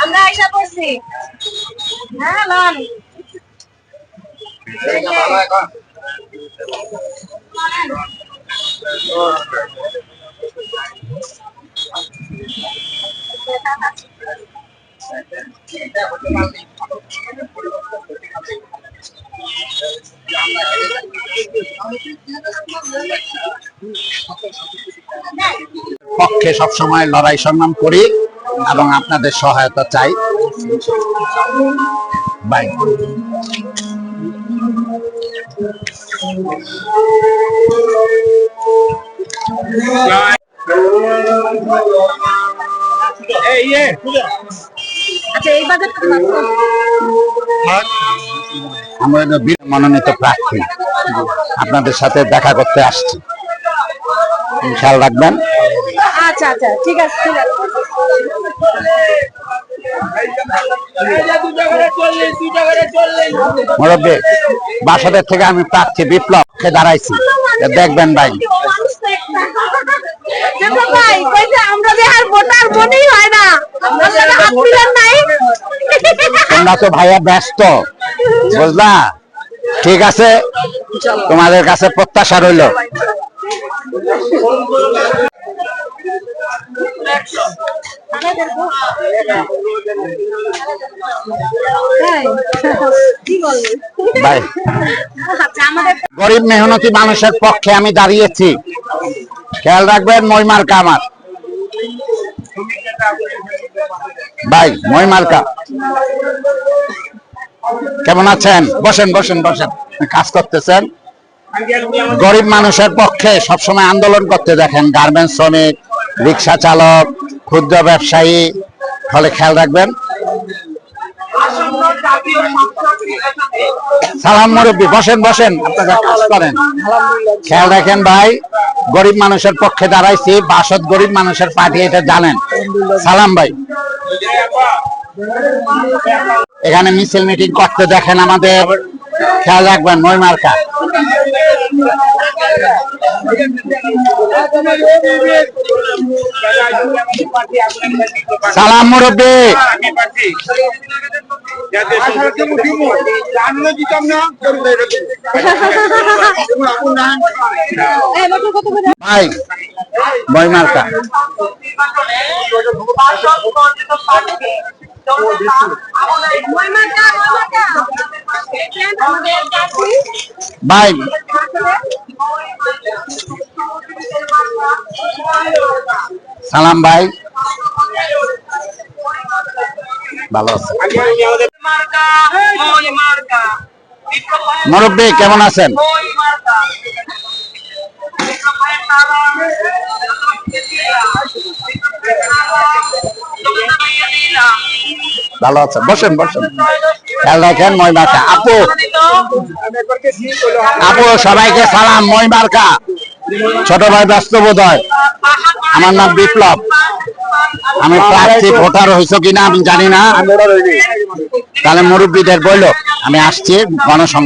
আমরা আশা করছি হ্যাঁ লন। এখন পক্ষে সবসময় লড়াই সংগ্রাম করি এবং আপনাদের সহায়তা চাই। বাই আচ্ছা কত? আমরা মনোনীত প্রার্থী। আপনাদের সাথে দেখা করতে আসছি। খেয়াল রাখবেন। আচ্ছা আচ্ছা ঠিক আছে ঠিক আছে। মুরব্বী বাসাদের থেকে আমি প্রার্থী বিপ্লবকে দাঁড়াইছি? দেখবেন ভাই। তোমরা তো ভাইয়া ব্যস্ত বুঝলা? ঠিক আছে? তোমাদের কাছে প্রত্যাশা রইল। গরিব মেহনতি মানুষের পক্ষে আমি দাঁড়িয়েছি। খেয়াল রাখবেন মইমার্কা আমার। ভাই মইমার্কা কেমন আছেন? বসেন বসেন বসেন। কাজ করতেছেন? গরিব মানুষের পক্ষে সবসময় আন্দোলন করতে দেখেন, গার্মেন্টস শ্রমিক, রিক্সা চালক ক্ষুদ্র ব্যবসায়ী ফলে খেয়াল রাখবেন। সালাম মুরব্বী, বসেন বসেন, আপনারা কাজ করেন। খেয়াল রাখেন ভাই, গরিব মানুষের পক্ষে দাঁড়াইছি বাসদ গরিব মানুষের পার্টি এটা জানেন। সালাম ভাই। এখানে মিছিল মিটিং করতে দেখেন আমাদের, খেয়াল রাখবেন মইমার্কা সালাম মুরব্বী। ভাই আমাদের চাকরি ভাই সালাম ভাই। ভালো আছে। মুরব্বী, কেমন আছেন? ভালো আছেন। বসেন বসেন। খেয়াল রাখেন মইমার্কা আপু। আপু, সবাইকে সালাম মইমার্কা ছোট ভাই ব্যস্ত বোধ হয় আমার নাম বিপ্লব। আমি প্রার্থী ভোটার হয়েছে কিনা আমি জানি না। তাহলে মুরব্বীদের বলল, আমি আসছি গণসংখ্যা